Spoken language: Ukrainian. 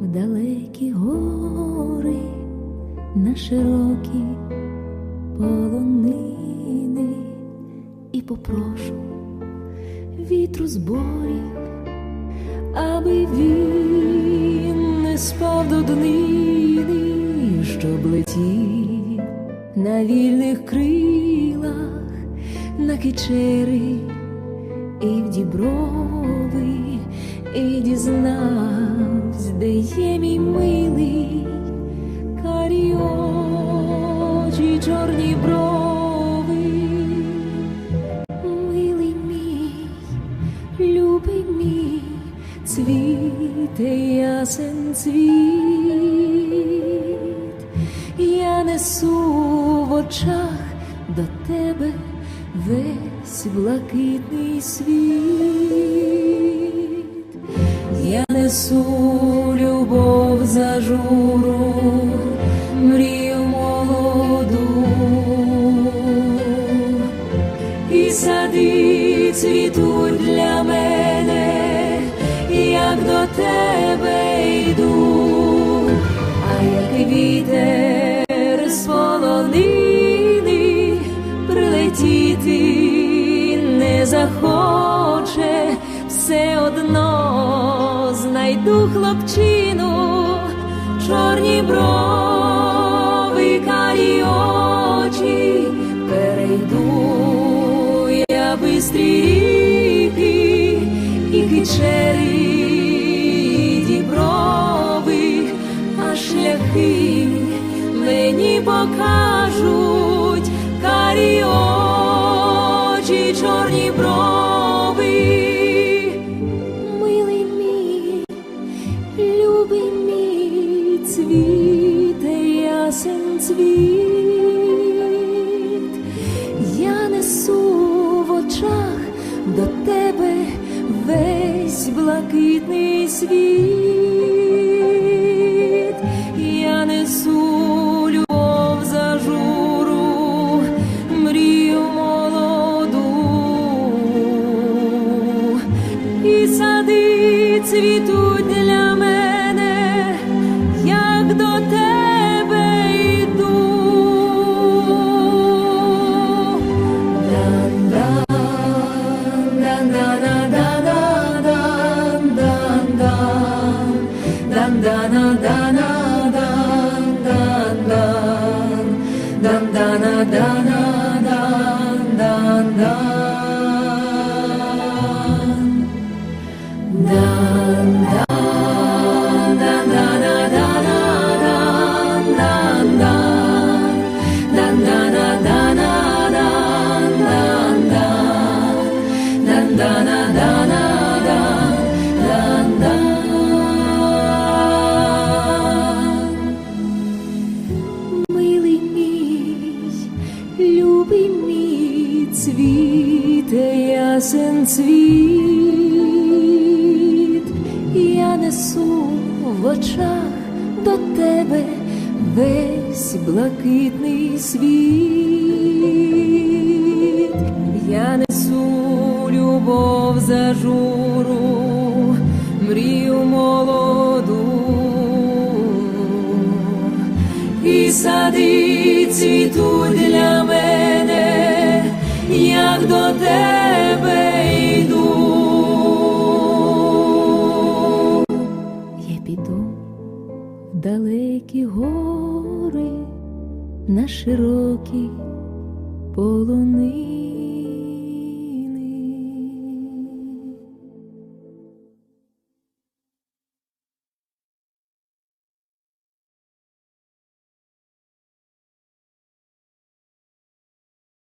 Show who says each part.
Speaker 1: в далекі гори, на широкі полонини і попрошу вітру зборів, аби він не спав до днини, щоб летів на вільних крилах, на кичери і в діброви, і дізнав є мій милий карі очі, чорні брови, милий мій, любий мій, цвіте ясен цвіт, я несу в очах до тебе весь блакитний світ, я несу любов за журу, мрію молоду, і сади цвітуть для мене, як до тебе йду, а як вітер з полонини прилетіти не захоче, все одно знайду хлопчину, чорні брови, карі очі, перейду я бистрі ріки і кичери, і діброви, а шляхи мені покажуть карі очі, чорні брови, до тебе весь блакитний світ, я несу любов за журу, мрію молоду, і сади цвітуть Милий цвіте ясен цвіт, я несу в очах до тебе весь блакитний світ, я несу любов за журу, мрію молоду. І сади цвітуть для як до тебе йду. Я піду в далекі гори на широкі полони.